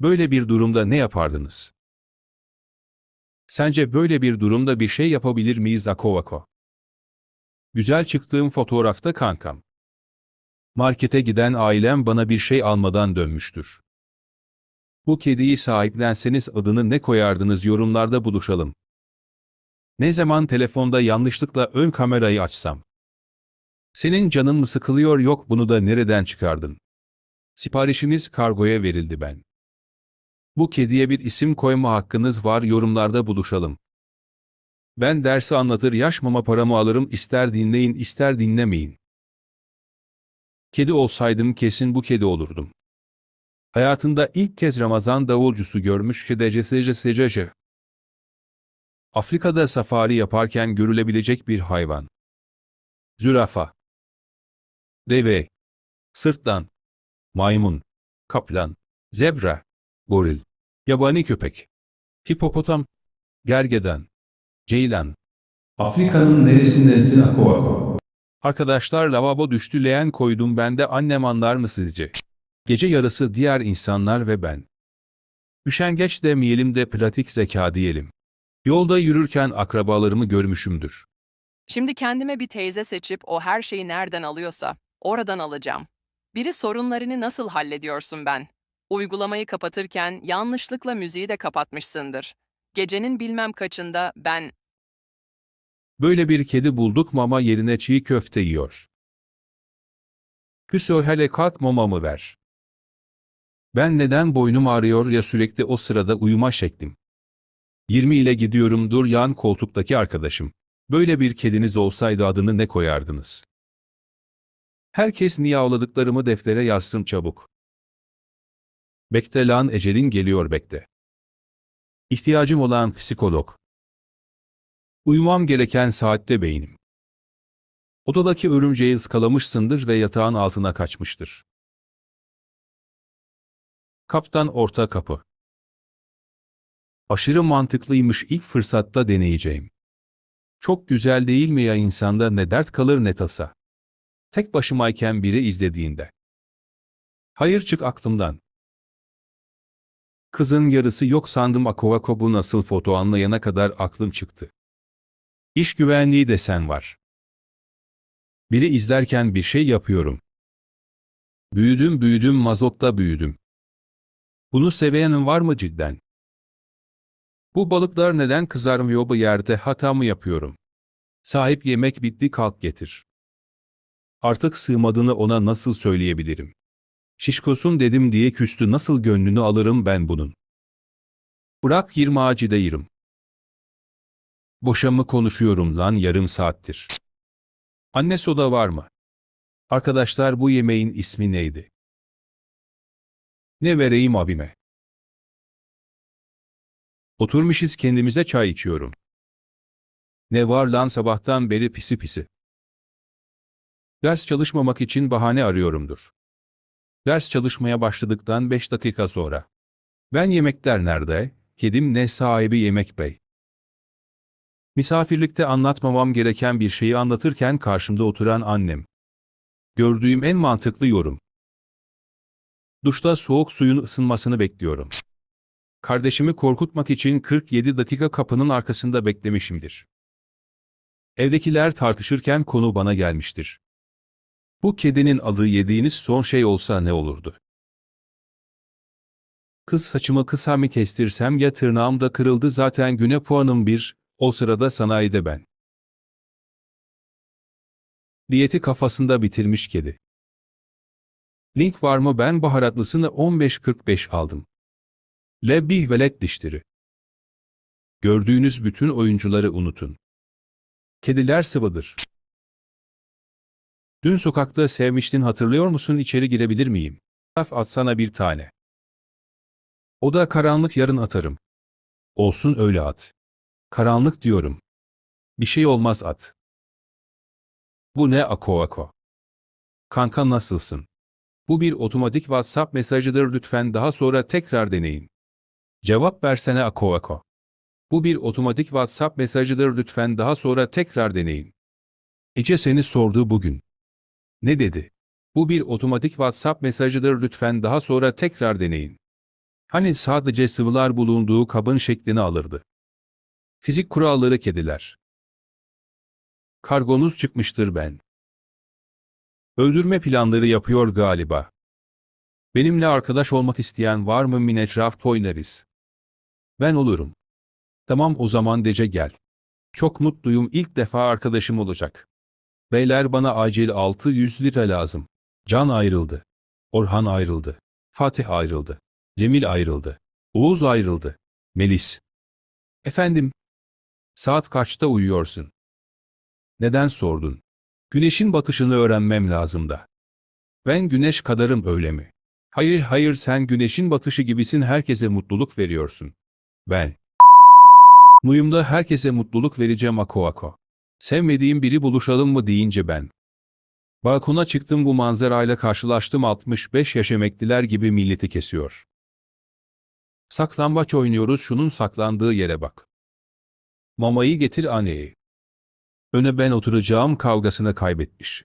Böyle bir durumda ne yapardınız? Sence böyle bir durumda bir şey yapabilir miyiz Akovako? Güzel çıktığım fotoğrafta kankam. Markete giden ailem bana bir şey almadan dönmüştür. Bu kediyi sahiplenseniz adını ne koyardınız yorumlarda buluşalım. Ne zaman telefonda yanlışlıkla ön kamerayı açsam. Senin canın mı sıkılıyor yok bunu da nereden çıkardın? Siparişiniz kargoya verildi ben. Bu kediye bir isim koyma hakkınız var yorumlarda buluşalım. Ben dersi anlatır yaş mama paramı alırım ister dinleyin ister dinlemeyin. Kedi olsaydım kesin bu kedi olurdum. Hayatında ilk kez Ramazan davulcusu görmüş kedecesecesecece. Afrika'da safari yaparken görülebilecek bir hayvan. Zürafa. Deve. Sırtlan. Maymun. Kaplan. Zebra. Goril. Yabani köpek. Hipopotam. Gergedan. Ceylan. Afrika'nın neresindesin Akovako? Arkadaşlar lavabo düştü leğen koydum ben de annem anlar mı sizce? Gece yarısı diğer insanlar ve ben. Üşengeç demeyelim de pratik zeka diyelim. Yolda yürürken akrabalarımı görmüşümdür. Şimdi kendime bir teyze seçip o her şeyi nereden alıyorsa oradan alacağım. Biri sorunlarını nasıl hallediyorsun ben? Uygulamayı kapatırken yanlışlıkla müziği de kapatmışsındır. Gecenin bilmem kaçında ben Böyle bir kedi bulduk mama yerine çiğ köfte yiyor. Hüsö hele kalk mamamı ver. Ben neden boynum ağrıyor ya sürekli o sırada uyuma şeklim. 20 ile gidiyorum dur yan koltuktaki arkadaşım. Böyle bir kediniz olsaydı adını ne koyardınız? Herkes niye ağladıklarımı deftere yazsın çabuk. Bekle lan ecelin geliyor bekle. İhtiyacım olan psikolog. Uyumam gereken saatte beynim. Odadaki örümceği ıskalamışsındır ve yatağın altına kaçmıştır. Kaptan orta kapı. Aşırı mantıklıymış ilk fırsatta deneyeceğim. Çok güzel değil mi ya insanda ne dert kalır ne tasa. Tek başımayken biri izlediğinde. Hayır çık aklımdan. Kızın yarısı yok sandım Akovako bu nasıl foto anlayana kadar aklım çıktı. İş güvenliği desen var. Biri izlerken bir şey yapıyorum. Büyüdüm büyüdüm mazokta büyüdüm. Bunu seveyenin var mı cidden? Bu balıklar neden kızarmıyor bu yerde hata mı yapıyorum? Sahip yemek bitti kalk getir. Artık sığmadığını ona nasıl söyleyebilirim? Şişkosun dedim diye küstü nasıl gönlünü alırım ben bunun? Bırak 20 ağacı değirim. Boşa mı konuşuyorum lan yarım saattir. Anne soda var mı? Arkadaşlar bu yemeğin ismi neydi? Ne vereyim abime? Oturmuşuz kendimize çay içiyorum. Ne var lan sabahtan beri pisi pisi. Ders çalışmamak için bahane arıyorumdur. Ders çalışmaya başladıktan 5 dakika sonra. Ben yemekler nerede? Kedim ne sahibi yemek bey. Misafirlikte anlatmamam gereken bir şeyi anlatırken karşımda oturan annem. Gördüğüm en mantıklı yorum. Duşta soğuk suyun ısınmasını bekliyorum. Kardeşimi korkutmak için 47 dakika kapının arkasında beklemişimdir. Evdekiler tartışırken konu bana gelmiştir. Bu kedinin adı yediğiniz son şey olsa ne olurdu? Kız saçımı kısa mı kestirsem ya tırnağım da kırıldı zaten güne puanım bir, o sırada sanayide ben. Diyeti kafasında bitirmiş kedi. Link var mı ben baharatlısını 15.45 aldım. Lebih velet dişleri. Gördüğünüz bütün oyuncuları unutun. Kediler sıvıdır. Dün sokakta sevmiştin hatırlıyor musun içeri girebilir miyim? Laf atsana bir tane. O da karanlık yarın atarım. Olsun öyle at. Karanlık diyorum. Bir şey olmaz at. Bu ne ako ako? Kanka nasılsın? Bu bir otomatik WhatsApp mesajıdır lütfen daha sonra tekrar deneyin. Cevap versene ako ako. Bu bir otomatik WhatsApp mesajıdır lütfen daha sonra tekrar deneyin. Ece seni sordu bugün. Ne dedi? Bu bir otomatik WhatsApp mesajıdır lütfen daha sonra tekrar deneyin. Hani sadece sıvılar bulunduğu kabın şeklini alırdı. Fizik kuralları kediler. Kargonuz çıkmıştır ben. Öldürme planları yapıyor galiba. Benimle arkadaş olmak isteyen var mı Minecraft oynarız. Ben olurum. Tamam o zaman Dece gel. Çok mutluyum ilk defa arkadaşım olacak. Beyler bana acil 600 lira lazım. Can ayrıldı. Orhan ayrıldı. Fatih ayrıldı. Cemil ayrıldı. Oğuz ayrıldı. Melis. Efendim? Saat kaçta uyuyorsun? Neden sordun? Güneşin batışını öğrenmem lazım da. Ben güneş kadarım öyle mi? Hayır hayır sen güneşin batışı gibisin herkese mutluluk veriyorsun. Ben. Muyumda herkese mutluluk vereceğim ako ako. Sevmediğim biri buluşalım mı deyince ben. Balkona çıktım bu manzarayla karşılaştım 65 yaş emekliler gibi milleti kesiyor. Saklambaç oynuyoruz şunun saklandığı yere bak. Mamayı getir anneye. Öne ben oturacağım kavgasını kaybetmiş.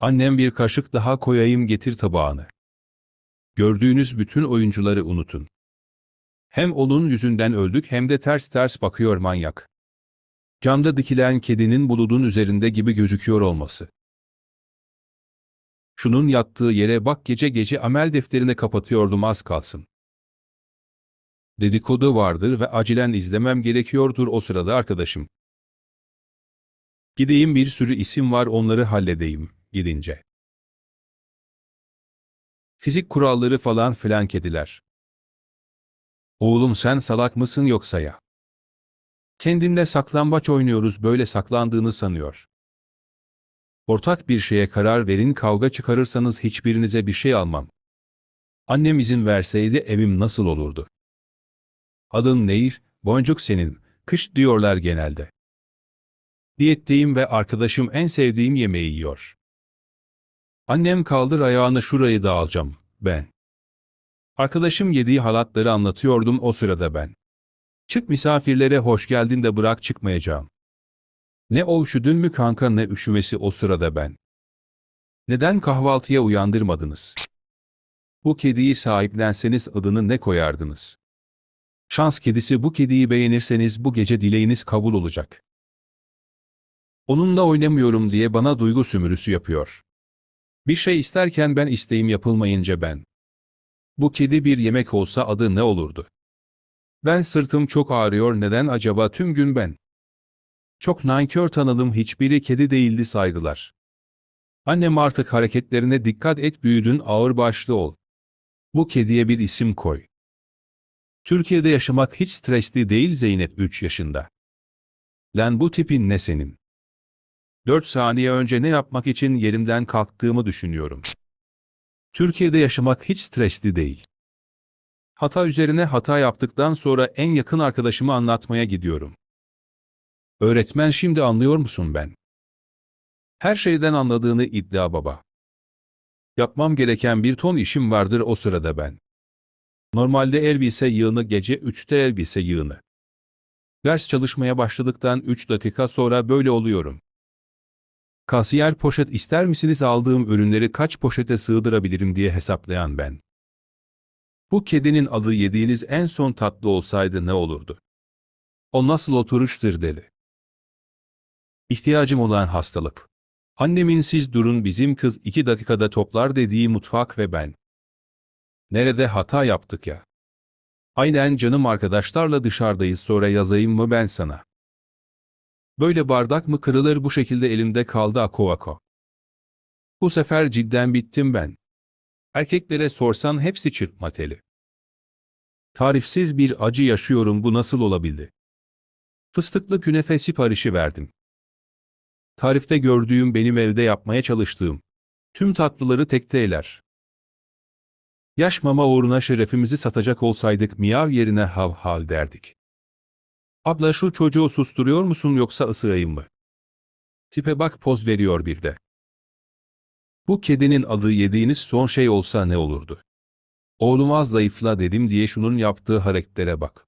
Annem bir kaşık daha koyayım getir tabağını. Gördüğünüz bütün oyuncuları unutun. Hem onun yüzünden öldük hem de ters ters bakıyor manyak. Camda dikilen kedinin buludun üzerinde gibi gözüküyor olması. Şunun yattığı yere bak gece gece amel defterine kapatıyordum az kalsın. Dedikodu vardır ve acilen izlemem gerekiyordur o sırada arkadaşım. Gideyim bir sürü isim var onları halledeyim, gidince. Fizik kuralları falan filan kediler. Oğlum sen salak mısın yoksa ya? Kendimle saklambaç oynuyoruz böyle saklandığını sanıyor. Ortak bir şeye karar verin kavga çıkarırsanız hiçbirinize bir şey almam. Annem izin verseydi evim nasıl olurdu? Adın Nehir, boncuk senin, kış diyorlar genelde. Diyetteyim ve arkadaşım en sevdiğim yemeği yiyor. Annem kaldır ayağını şurayı da alacağım, ben. Arkadaşım yediği halatları anlatıyordum o sırada ben. Çık misafirlere hoş geldin de bırak çıkmayacağım. Ne o üşüdün mü kanka ne üşümesi o sırada ben. Neden kahvaltıya uyandırmadınız? Bu kediyi sahiplenseniz adını ne koyardınız? Şans kedisi bu kediyi beğenirseniz bu gece dileğiniz kabul olacak. Onunla oynamıyorum diye bana duygu sömürüsü yapıyor. Bir şey isterken ben isteğim yapılmayınca ben. Bu kedi bir yemek olsa adı ne olurdu? Ben sırtım çok ağrıyor neden acaba tüm gün ben? Çok nankör tanıdım hiçbiri kedi değildi saygılar. Annem artık hareketlerine dikkat et büyüdün ağır başlı ol. Bu kediye bir isim koy. Türkiye'de yaşamak hiç stresli değil Zeynep 3 yaşında. Lan bu tipin ne senin? 4 saniye önce ne yapmak için yerimden kalktığımı düşünüyorum. Türkiye'de yaşamak hiç stresli değil. Hata üzerine hata yaptıktan sonra en yakın arkadaşımı anlatmaya gidiyorum. Öğretmen şimdi anlıyor musun ben? Her şeyden anladığını iddia baba. Yapmam gereken bir ton işim vardır o sırada ben. Normalde elbise yığını gece 3'te elbise yığını. Ders çalışmaya başladıktan 3 dakika sonra böyle oluyorum. Kasiyer poşet ister misiniz aldığım ürünleri kaç poşete sığdırabilirim diye hesaplayan ben. Bu kedinin adı yediğiniz en son tatlı olsaydı ne olurdu? O nasıl oturuştur dedi. İhtiyacım olan hastalık. Annemin siz durun bizim kız iki dakikada toplar dediği mutfak ve ben. Nerede hata yaptık ya? Aynen canım arkadaşlarla dışarıdayız sonra yazayım mı ben sana? Böyle bardak mı kırılır bu şekilde elimde kaldı ako ako. Bu sefer cidden bittim ben. Erkeklere sorsan hepsi çırpma teli. Tarifsiz bir acı yaşıyorum bu nasıl olabildi? Fıstıklı künefe siparişi verdim. Tarifte gördüğüm benim evde yapmaya çalıştığım. Tüm tatlıları tekte eler. Yaş mama uğruna şerefimizi satacak olsaydık miyav yerine hav hav derdik. Abla şu çocuğu susturuyor musun yoksa ısırayım mı? Tipe bak poz veriyor bir de. Bu kedinin adı yediğiniz son şey olsa ne olurdu? Oğlum az zayıfla dedim diye şunun yaptığı hareketlere bak.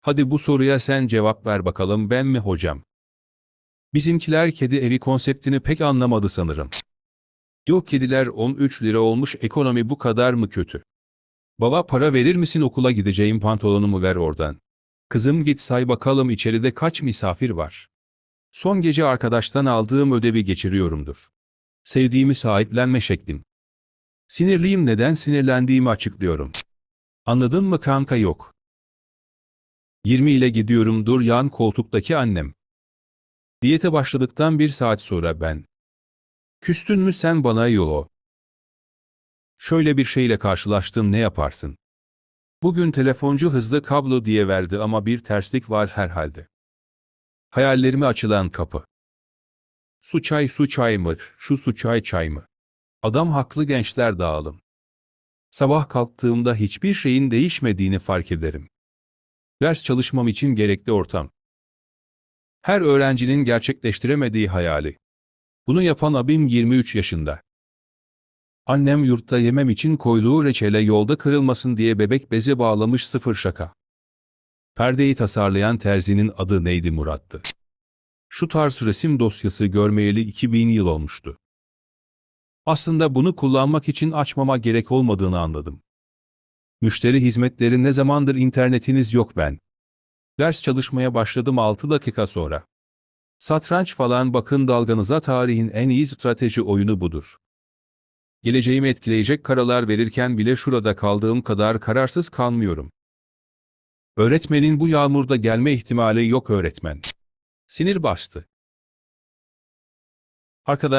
Hadi bu soruya sen cevap ver bakalım ben mi hocam? Bizimkiler kedi evi konseptini pek anlamadı sanırım. Yok kediler 13 lira olmuş ekonomi bu kadar mı kötü? Baba para verir misin okula gideceğim pantolonumu ver oradan. Kızım git say bakalım içeride kaç misafir var. Son gece arkadaştan aldığım ödevi geçiriyorumdur. Sevdiğimi sahiplenme şeklim. Sinirliyim neden sinirlendiğimi açıklıyorum. Anladın mı kanka yok. 20 ile gidiyorum dur yan koltuktaki annem. Diyete başladıktan bir saat sonra ben. Küstün mü sen bana yo? Şöyle bir şeyle karşılaştın ne yaparsın? Bugün telefoncu hızlı kablo diye verdi ama bir terslik var herhalde. Hayallerime açılan kapı. Su çay su çay mı, şu su çay çay mı? Adam haklı gençler dağılım. Sabah kalktığımda hiçbir şeyin değişmediğini fark ederim. Ders çalışmam için gerekli ortam. Her öğrencinin gerçekleştiremediği hayali. Bunu yapan abim 23 yaşında. Annem yurtta yemem için koyduğu reçele yolda kırılmasın diye bebek bezi bağlamış sıfır şaka. Perdeyi tasarlayan terzinin adı neydi Murat'tı. Şu tarz resim dosyası görmeyeli 2000 yıl olmuştu. Aslında bunu kullanmak için açmama gerek olmadığını anladım. Müşteri hizmetleri ne zamandır internetiniz yok ben. Ders çalışmaya başladım 6 dakika sonra. Satranç falan bakın dalganıza tarihin en iyi strateji oyunu budur. Geleceğimi etkileyecek karalar verirken bile şurada kaldığım kadar kararsız kalmıyorum. Öğretmenin bu yağmurda gelme ihtimali yok öğretmen. Sinir bastı. Arkadaş